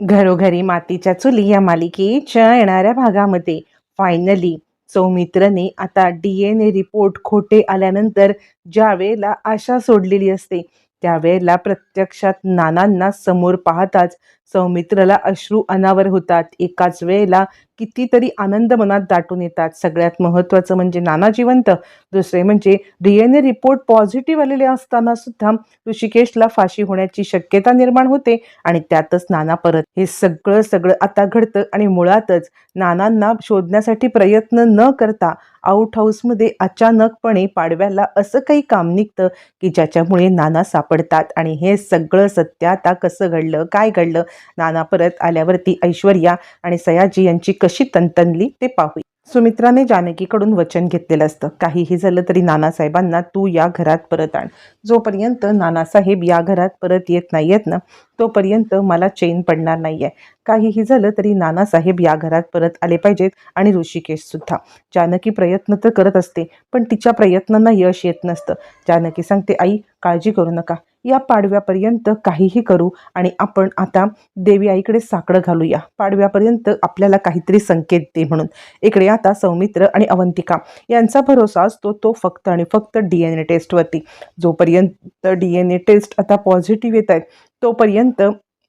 घरोघरी मातीच्या चुली या मालिकेच्या येणाऱ्या भागामध्ये. फायनली सौमित्रने आता डी एन ए रिपोर्ट खोटे आल्यानंतर ज्या वेळेला आशा सोडलेली असते त्यावेळेला प्रत्यक्षात नानांना समोर पाहताच सौमित्रला अश्रू अनावर होतात. एकाच वेळेला कितीतरी आनंद मनात दाटून येतात. सगळ्यात महत्त्वाचं म्हणजे नाना जिवंत. दुसरे म्हणजे D N A report positive आलेले असताना सुद्धा ऋषिकेशला फाशी होण्याची शक्यता निर्माण होते आणि त्यातच नाना परत. हे सगळं सगळं आता घडतं आणि मुळातच नानांना शोधण्यासाठी प्रयत्न न करता आउट हाऊसमध्ये अचानकपणे पाडव्याला असं काही काम निघतं की ज्याच्यामुळे नाना सापडतात. आणि हे सगळं सत्य आता कसं घडलं काय घडलं नाना परत आल्यावरती ऐश्वर्या आणि सयाजी यांची कशी तंतनली ते पाहू सुमित्राने जानकीकडून वचन घेतलेलं असतं. काहीही झालं तरी नानासाहेबांना तू या घरात परत आण. जोपर्यंत नानासाहेब या घरात परत येत नाही आहेत ना तोपर्यंत मला चेन पडणार नाही आहे काहीही झालं तरी नानासाहेब या घरात परत आले पाहिजेत आणि ऋषिकेश सुद्धा. जानकी प्रयत्न तर करत असते पण तिच्या प्रयत्नांना यश येत नसतं. जानकी सांगते आई काळजी करू नका. या पाडव्यापर्यंत काहीही करू आणि आपण आता देवी आईकडे साकडं घालूया. पाडव्यापर्यंत आपल्याला काहीतरी संकेत दे म्हणून. इकडे आता सौमित्र आणि अवंतिका यांचा भरोसा असतो तो फक्त आणि फक्त डी एन ए टेस्टवरती जोपर्यंत डी एन ए टेस्ट आता पॉझिटिव्ह येत आहेत तोपर्यंत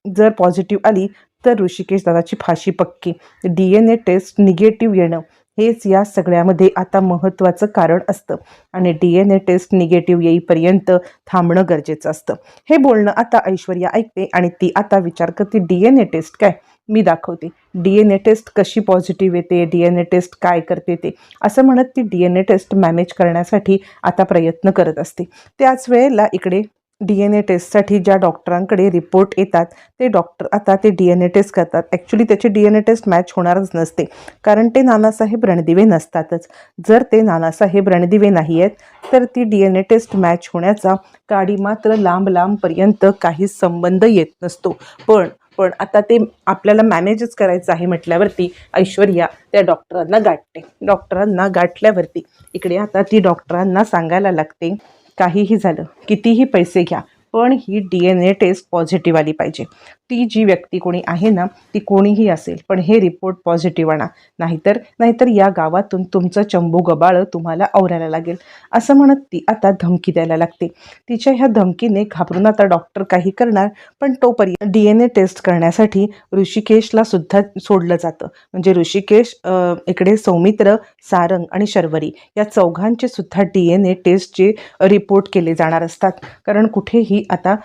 जर पॉझिटिव्ह आली तर ऋषिकेश दादाची फाशी पक्की. D N A test negative येणं हेच या सगळ्यामध्ये आता महत्त्वाचं कारण असतं. आणि D N A test negative येईपर्यंत थांबणं गरजेचं असतं. हे बोलणं आता ऐश्वर्या ऐकते आणि ती आता विचार करते डी एन ए टेस्ट काय? मी दाखवते. डी एन ए टेस्ट कशी पॉझिटिव्ह येते? डी एन ए टेस्ट काय करते ते? असं म्हणत ती D N A test manage करण्यासाठी आता प्रयत्न करत असते. त्याच वेळेला इकडे डी एन ए टेस्टसाठी ज्या डॉक्टरांकडे रिपोर्ट येतात ते डॉक्टर आता ते डी एन ए टेस्ट करतात. ॲक्च्युली त्याची D N A test match होणारच नसते. कारण ते नानासाहेब रणदिवे नसतातच. जर ते नानासाहेब रणदिवे नाही आहेत तर ती D N A test match होण्याचा गाडी मात्र लांब लांबपर्यंत काहीच संबंध येत नसतो. पण पण आता ते आपल्याला मॅनेजच करायचं आहे म्हटल्यावरती ऐश्वर्या त्या डॉक्टरांना गाठते. डॉक्टरांना गाठल्यावरती इकडे आता ती डॉक्टरांना सांगायला लागते काहीही झालं कितीही पैसे घ्या पण ही D N A test positive आली पाहिजे. ती जी व्यक्ती कोणी आहे ना ती कोणीही असेल पण हे रिपोर्ट पॉझिटिव्ह आणा. नाहीतर नाहीतर या गावातून तुमचं चंबू गबाळं तुम्हाला आवरायला लागेल. असं म्हणत ती आता धमकी द्यायला लागते. तिच्या ह्या धमकीने घाबरून आता डॉक्टर काही करणार पण तोपर्यंत डी एन ए टेस्ट करण्यासाठी ऋषिकेशला सुद्धा सोडलं जातं. म्हणजे ऋषिकेश इकडे सौमित्र सारंग आणि शर्वरी या चौघांचे सुद्धा डी एन ए टेस्टचे रिपोर्ट केले जाणार असतात. कारण कुठेही आता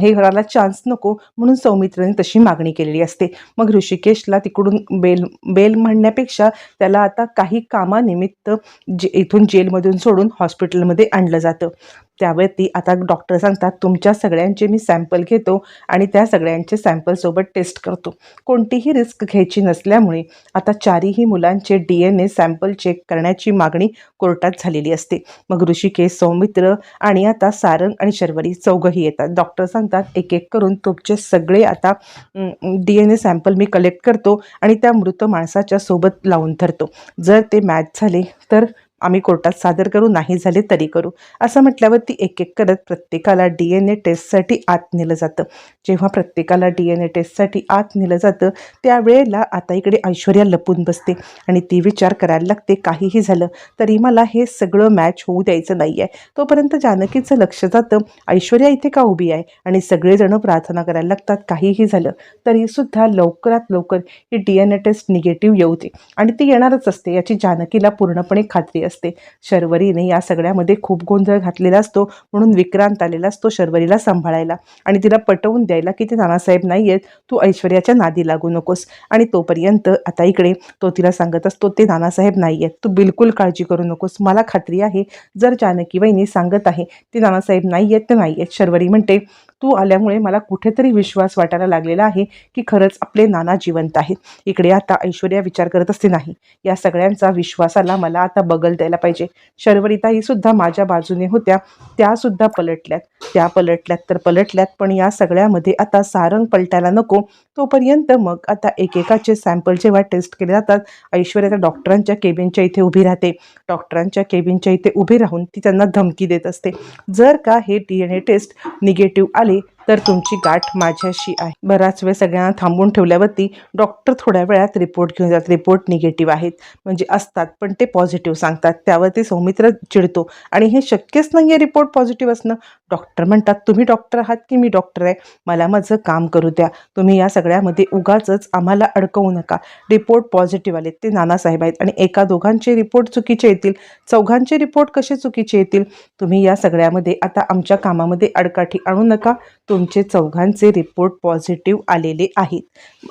हे घराला चान्स नको म्हणून सौमित्र मित्रांनी तशी मागणी केलेली असते. मग ऋषिकेशला तिकडून बेल बेल म्हणण्यापेक्षा त्याला आता काही कामानिमित्त जे इथून जेलमधून सोडून हॉस्पिटलमध्ये आणलं जातं. त्यावरती आता डॉक्टर सांगतात तुमच्या सगळ्यांचे मी सॅम्पल घेतो आणि त्या सगळ्यांचे सॅम्पलसोबत टेस्ट करतो. कोणतीही रिस्क घ्यायची नसल्यामुळे आता चारही मुलांचे D N A sample check करण्याची मागणी कोर्टात झालेली असते. मग ऋषिकेश सौमित्र आणि आता सारंग आणि शर्वरी चौघही येतात. डॉक्टर सांगतात एक एक करून तुमचे सगळे आता डी एन ए सॅम्पल मी कलेक्ट करतो आणि त्या मृत माणसाच्या सोबत लावून धरतो. जर ते मॅच झाले तर आम्ही कोर्टात सादर करू नाही झाले तरी करू. असं म्हटल्यावर ती एक एक करत प्रत्येकाला डी एन ए टेस्टसाठी आत नेलं जातं. जेव्हा प्रत्येकाला डी एन ए टेस्टसाठी आत नेलं जातं त्यावेळेला आता इकडे ऐश्वर्या लपून बसते आणि ती विचार करायला लागते काहीही झालं तरी मला हे सगळं मॅच होऊ द्यायचं नाही आहे तोपर्यंत जानकीचं लक्ष जातं ऐश्वर्या इथे का उभी आहे? आणि सगळेजणं प्रार्थना करायला लागतात काहीही झालं तरीसुद्धा लवकरात लवकर ही D N A test negative येऊ दे. आणि ती येणारच असते याची जानकीला पूर्णपणे खात्री असते. शर्वरीने या सगळ्यामध्ये खूप गोंधळ घातलेला असतो. म्हणून विक्रांत आलेला असतो शर्वरीला सांभाळायला. आणि तिला पटवून द्यायला की ते नानासाहेब नाही आहेत तू ऐश्वर्याच्या नादी लागू नकोस. आणि तोपर्यंत आता इकडे तो तिला सांगत असतो ते नानासाहेब नाही आहेत तू बिलकुल काळजी करू नकोस. मला खात्री आहे जर जानकी वहिनी सांगत आहे ते नानासाहेब नाही आहेत ते नाही आहेत शर्वरी म्हणते तू आल्यामुळे मला कुठेतरी विश्वास वाटायला लागलेला आहे की खरंच आपले नाना जिवंत आहेत. इकडे आता ऐश्वर्या विचार करत असते नाही. या सगळ्यांचा विश्वासाला मला आता बगल द्यायला पाहिजे. शर्वरीताई सुद्धा माझ्या बाजूने होत्या. त्या सुद्धा पलटल्यात. त्या पलटल्यात तर पलटल्यात पण या सगळ्यामध्ये आता सारंग पलटायला नको. तोपर्यंत मग आता एकेकाचे सॅम्पल जेव्हा टेस्ट केले जातात ऐश्वर्या त्या डॉक्टरांच्या केबिनच्या इथे उभी राहते. डॉक्टरांच्या केबिनच्या इथे उभी राहून ती त्यांना धमकी देत असते. जर का हे D N A test negative आले तर तुमची गाठ माझ्याशी आहे. बराच वेळ सगळ्यांना थांबून ठेवल्यावरती डॉक्टर थोड्या वेळात रिपोर्ट घेऊन जातात. रिपोर्ट निगेटिव्ह आहेत. म्हणजे असतात. पण ते पॉझिटिव्ह सांगतात. त्यावरती सौमित्र चिडतो. आणि हे शक्यच नाही आहे रिपोर्ट पॉझिटिव्ह असणं. डॉक्टर म्हणतात तुम्ही डॉक्टर आहात की मी डॉक्टर आहे? मला माझं काम करू द्या. तुम्ही या सगळ्यामध्ये उगाचच आम्हाला अडकवू नका. रिपोर्ट पॉझिटिव्ह आले ते नानासाहेब आहेत. आणि एका दोघांचे रिपोर्ट चुकीचे येतील. चौघांचे रिपोर्ट कसे चुकीचे येतील? तुम्ही या सगळ्यामध्ये आता आमच्या कामामध्ये अडकाठी आणू नका. तुमचे चौघांचे रिपोर्ट पॉझिटिव्ह आलेले आहेत.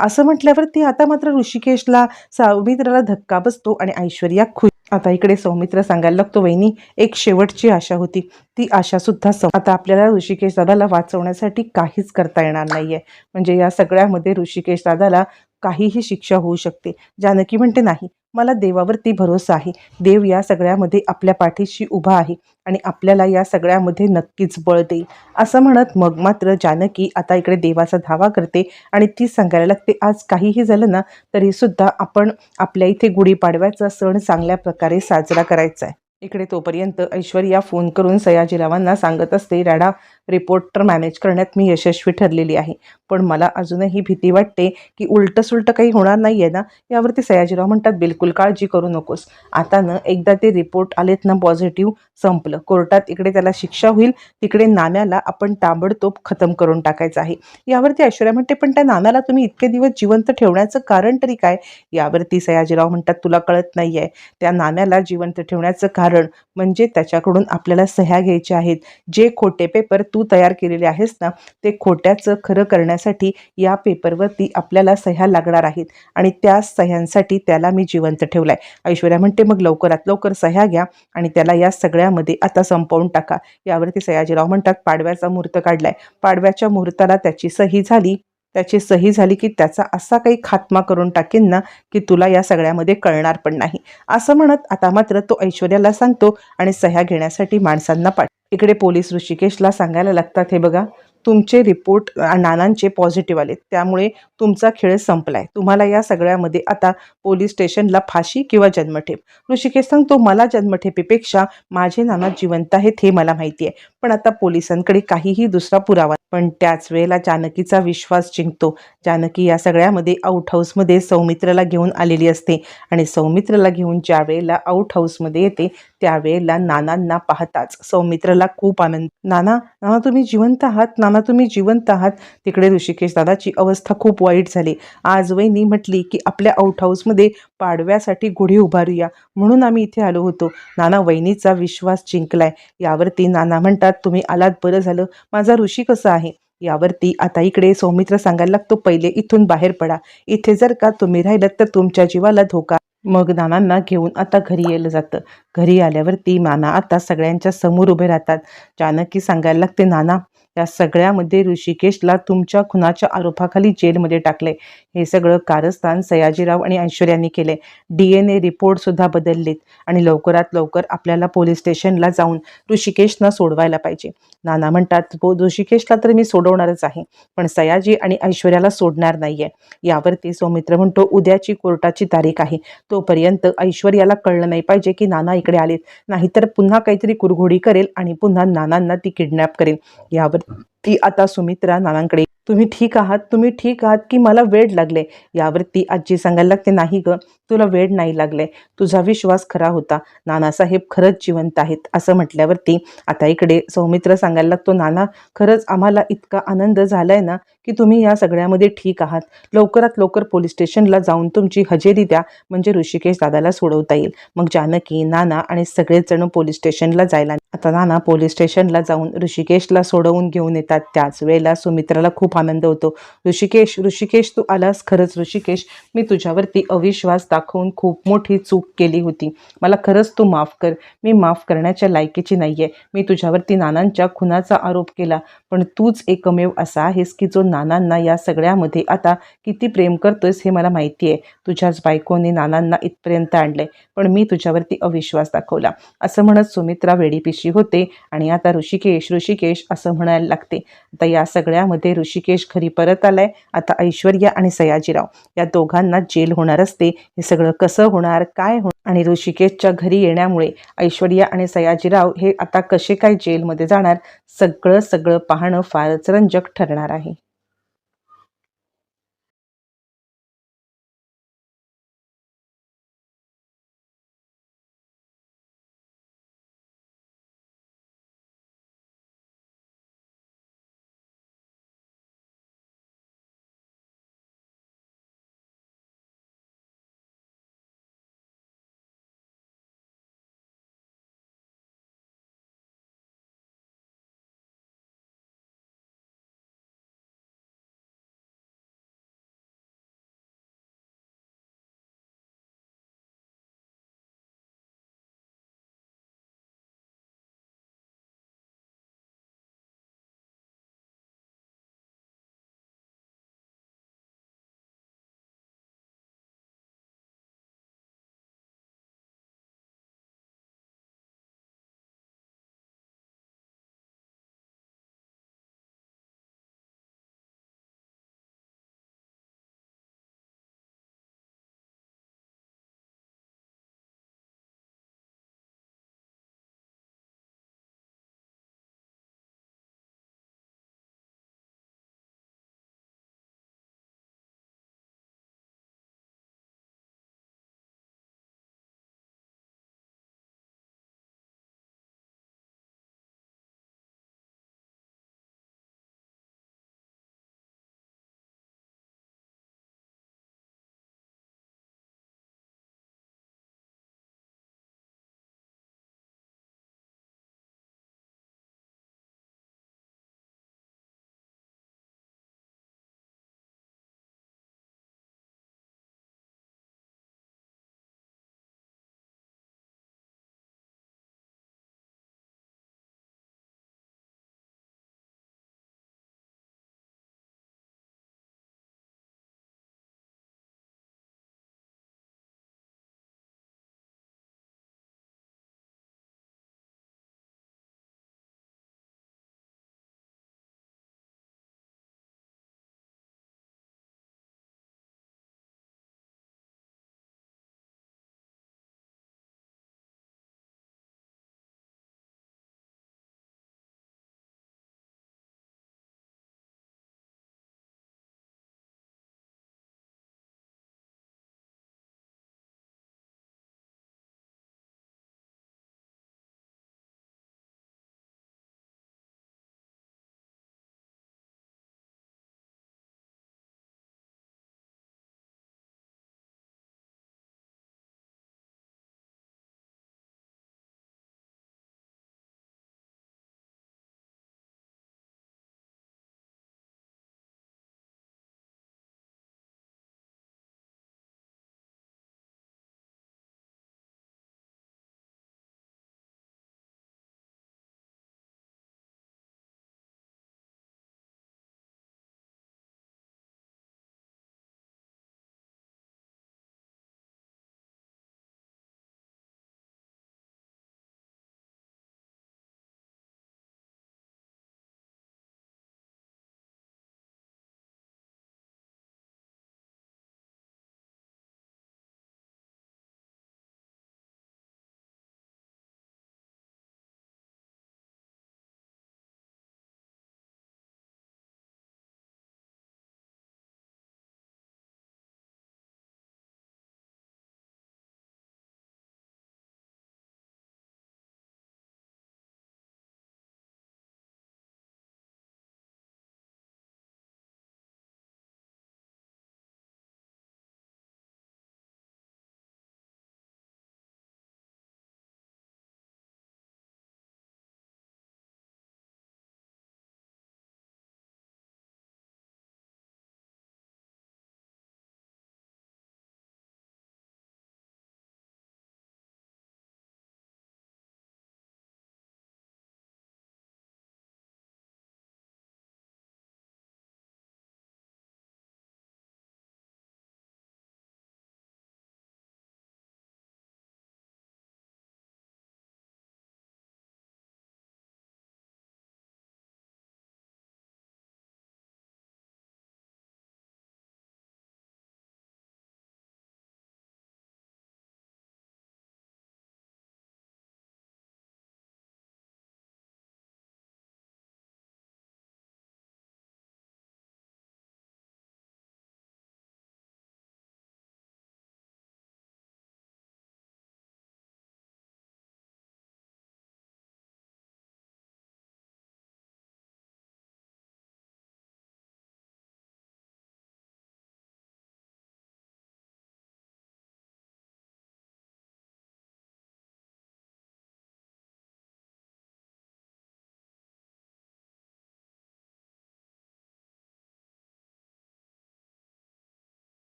असं म्हटल्यावरती आता मात्र ऋषिकेशला सावित्राला धक्का बसतो आणि ऐश्वर्या खुश आता इकडे सौमित्र सांगायला लागतो वहिनी एक शेवटची आशा होती. ती आशा सुद्धा सौ आता आपल्याला ऋषिकेश दादाला वाचवण्यासाठी काहीच करता येणार नाहीये. म्हणजे या सगळ्यामध्ये ऋषिकेश दादाला काहीही शिक्षा होऊ शकते. जानकी म्हणते नाही मला देवावरती भरोसा आहे. देव या सगळ्यामध्ये आपल्या पाठीशी उभा आहे आणि आपल्याला या सगळ्यामध्ये नक्कीच बळ देईल. असं म्हणत मग मात्र जानकी आता इकडे देवाचा धावा करते आणि ती सांगायला लागते आज काहीही झालं ना तरीसुद्धा आपण आपल्या इथे गुढीपाडव्याचा सण चांगल्या प्रकारे साजरा करायचा आहे. इकडे तोपर्यंत ऐश्वर्या फोन करून सयाजीरावांना सांगत असते राडा रिपोर्ट तर मॅनेज करण्यात मी यशस्वी ठरलेली आहे. पण मला अजूनही भीती वाटते की उलटं सुलटं काही होणार नाही आहे ना यावरती सयाजीराव म्हणतात बिलकुल काळजी करू नकोस. आता ना एकदा ते रिपोर्ट आलेत ना पॉझिटिव्ह संपलं. कोर्टात इकडे त्याला शिक्षा होईल तिकडे नाण्याला आपण ताबडतोब खतम करून टाकायचं आहे. यावरती ऐश्वर्या म्हणते पण त्या नाण्याला तुम्ही इतके दिवस जिवंत ठेवण्याचं कारण तरी काय? यावरती सयाजीराव म्हणतात तुला कळत नाही आहे त्या नाण्याला जिवंत ठेवण्याचं कारण म्हणजे त्याच्याकडून आपल्याला सह्या घ्यायच्या आहेत. जे खोटे पेपर तू तू तयार केलेले आहेस ना ते खोट्याचं खरं करण्यासाठी या पेपरवरती आपल्याला सह्या लागणार आहेत. आणि त्या सह्यांसाठी त्याला मी जिवंत ठेवलाय. ऐश्वर्या म्हणते मग लवकरात लवकर सह्या घ्या आणि त्याला या सगळ्यामध्ये आता संपवून टाका. यावरती सयाजीराव म्हणतात पाडव्याचा मुहूर्त काढलाय. पाडव्याच्या मुहूर्ताला त्याची सही झाली. त्याची सही झाली की त्याचा असा काही खात्मा करून टाकेन ना की तुला या सगळ्यामध्ये कळणार पण नाही. असं म्हणत आता मात्र तो ऐश्वर्याला सांगतो आणि सह्या घेण्यासाठी माणसांना पाठ इकडे पोलीस ऋषिकेशला सांगायला लागतात हे बघा तुमचे रिपोर्ट नानांचे पॉझिटिव्ह आले त्यामुळे तुमचा खेळ संपलाय. तुम्हाला या सगळ्यामध्ये आता पोलीस स्टेशनला फाशी किंवा जन्मठेप. ऋषिकेश सांगतो मला जन्मठेपेपेक्षा माझे नाना जिवंत आहेत हे मला माहिती आहे. पण आता पोलिसांकडे काहीही दुसरा पुरावा पण त्याच वेळेला जानकीचा विश्वास जिंकतो. जानकी या सगळ्यामध्ये आउट हाऊसमध्ये सौमित्रला घेऊन आलेली असते. आणि सौमित्रला घेऊन ज्या वेळेला आउट हाऊसमध्ये येते त्यावेळेला नानांना पाहताच सौमित्रला खूप आनंद. नाना नाना तुम्ही जिवंत आहात ना? नाना तुम्ही जिवंत आहात. तिकडे ऋषिकेश दादाची अवस्था खूप वाईट झाली. आज वहिनी म्हटली की आपल्या आउट हाऊसमध्ये पाडव्यासाठी गुढी उभारूया. म्हणून आम्ही इथे आलो होतो. नाना वहिनीचा विश्वास जिंकलाय. यावरती नाना म्हणतात तुम्ही आलात बरं झालं. माझा ऋषी कसा आहे? यावरती आता इकडे सौमित्र सांगायला लागतो पहिले इथून बाहेर पडा. इथे जर का तुम्ही राहिलात तर तुमच्या जीवाला धोका. मग नानांना घेऊन आता घरी यायला जातं. घरी आल्यावरती नाना आता सगळ्यांच्या समोर उभे राहतात. जानकी सांगायला लागते नाना या सगळ्यामध्ये ऋषिकेशला तुमच्या खुनाच्या आरोपाखाली जेलमध्ये टाकले. हे सगळं कारस्थान सयाजीराव आणि ऐश्वर्यांनी केले. डी एन ए रिपोर्टसुद्धा बदललेत आणि लवकरात लवकर आपल्याला पोलीस स्टेशनला जाऊन ऋषिकेशना सोडवायला पाहिजे. नाना म्हणतात बो ऋषिकेशला तर मी सोडवणारच आहे पण सयाजी आणि ऐश्वर्याला सोडणार नाहीये. यावरती सौमित्र म्हणतो उद्याची कोर्टाची तारीख आहे. तोपर्यंत ऐश्वर्याला कळलं नाही पाहिजे की नाना इकडे आलेत. नाहीतर पुन्हा काहीतरी कुरघोडी करेल आणि पुन्हा नानांना ती किडनॅप करेल. यावर ती आता सुमित्रा नानांकडे तुम्ही ठीक आहात तुम्ही ठीक आहात की मला वेळ लागले? यावरती आजी सांगायला लागते नाही ग तुला वेळ नाही लागले. तुझा विश्वास खरा होता. नानासाहेब खरंच जिवंत आहेत असं म्हटल्यावरती आता इकडे सौमित्र सांगायला लागतो नाना खरंच आम्हाला इतका आनंद झालाय ना की तुम्ही या सगळ्यामध्ये ठीक आहात. लवकरात लवकर पोलीस स्टेशनला जाऊन तुमची हजेरी द्या म्हणजे ऋषिकेश दादाला सोडवता येईल. मग जानकी नाना आणि सगळेच जण पोलीस स्टेशनला जायला आता नाना पोलीस स्टेशनला जाऊन ऋषिकेशला सोडवून घेऊन येतात. त्याच वेळेला सुमित्राला खूप आनंद होतो. ऋषिकेश ऋषिकेश तू आलास खरंच ऋषिकेश? मी तुझ्यावरती अविश्वास दाखवून खूप मोठी चूक केली होती. मला खरंच तू माफ कर. मी माफ करण्याच्या लायकीची नाहीये. मी तुझ्यावरती नानांच्या खुनाचा आरोप केला. पण तूच एकमेव असा आहेस की जो नानांना या सगळ्यामध्ये आता किती प्रेम करतोयस हे मला माहिती आहे. तुझ्याच बायकोने नानांना इथपर्यंत आणले पण मी तुझ्यावरती अविश्वास दाखवला. असं म्हणत सुमित्रा वेडीपिशी होते आणि आता ऋषिकेश ऋषिकेश असं म्हणायला लागते. आता या सगळ्यामध्ये ऋषिकेश घरी परत आलाय. आता ऐश्वर्या आणि सयाजीराव या दोघांना जेल होणार असते. हे सगळं कसं होणार? काय होणार? आणि ऋषिकेशच्या घरी येण्यामुळे ऐश्वर्या आणि सयाजीराव हे आता कसे काय जेलमध्ये जाणार? सगळं सगळं पाहणं फारच रंजक ठरणार आहे.